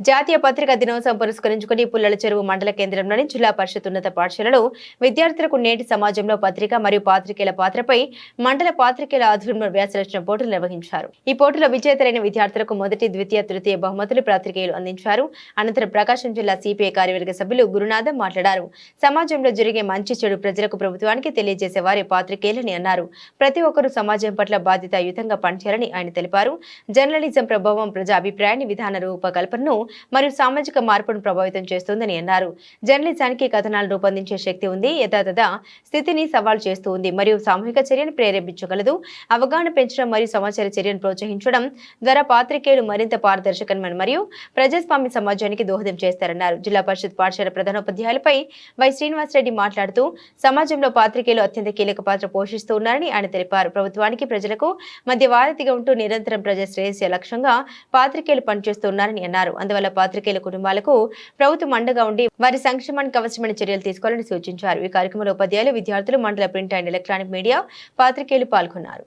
జాతీయ పత్రికా దినోత్సవం పురస్కరించుకుని పుల్లల చెరువు మండల కేంద్రంలోని జిల్లా పరిషత్ ఉన్నత పాఠశాలలో విద్యార్థులకు నేటి సమాజంలో పత్రిక మరియు పాత్రికేయుల పాత్రపై మండల పాత్రికేయుల ఆధ్వర్యంలో వ్యాసరచన పోటీలు నిర్వహించారు. ఈ పోటీలో విజేతలైన విద్యార్థులకు మొదటి ద్వితీయ తృతీయ బహుమతులు పాత్రికేయులు అందించారు. అనంతరం ప్రకాశం జిల్లా సిపిఐ కార్యవర్గ సభ్యులు గురునాథం మాట్లాడారు. సమాజంలో జరిగే మంచి చెడు ప్రజలకు ప్రభుత్వానికి తెలియజేసే వారి పాత్రికేయులని అన్నారు. ప్రతి ఒక్కరూ సమాజం పట్ల బాధ్యతాయుతంగా పనిచేయాలని ఆయన తెలిపారు. జర్నలిజం ప్రభావం ప్రజా అభిప్రాయాన్ని విధాన రూపకల్పనను మరియు సామాజిక మార్పును ప్రభావితం చేస్తుందని అన్నారు. జర్నలిజానికి కథనాలు రూపొందించే శక్తి ఉంది. యథాతథ స్థితిని సవాల్ చేస్తూ ఉంది. మరియు సామూహిక చర్యను ప్రేరేపించగలదు. అవగాహన పెంచడం మరియు సమాచార చర్యను ప్రోత్సహించడం ద్వారా పాత్రికేయులు మరింత పారదర్శకమైన మరియు ప్రజాస్వామ్య సమాజానికి దోహదం చేస్తారన్నారు. జిల్లా పరిషత్ పాఠశాల ప్రధానోపాధ్యాయులపై వై శ్రీనివాసరెడ్డి మాట్లాడుతూ సమాజంలో పాత్రికేయులు అత్యంత కీలక పాత్ర పోషిస్తూ ఉన్నారని ఆయన తెలిపారు. ప్రభుత్వానికి ప్రజలకు మధ్య వారధిగా ఉంటూ నిరంతరం ప్రజా శ్రేయస్య లక్ష్యంగా పాత్రికేయులు పనిచేస్తున్నారని అన్నారు. అందువల్ల పాత్రికేయుల కుటుంబాలకు ప్రభుత్వం అండగా ఉండి వారి సంక్షేమానికి అవసరమైన చర్యలు తీసుకోవాలని సూచించారు. ఈ కార్యక్రమంలో ఉపాధ్యాయులు విద్యార్థులు మండల ప్రింట్ అండ్ ఎలక్ట్రానిక్ మీడియా పాత్రికేయులు పాల్గొన్నారు.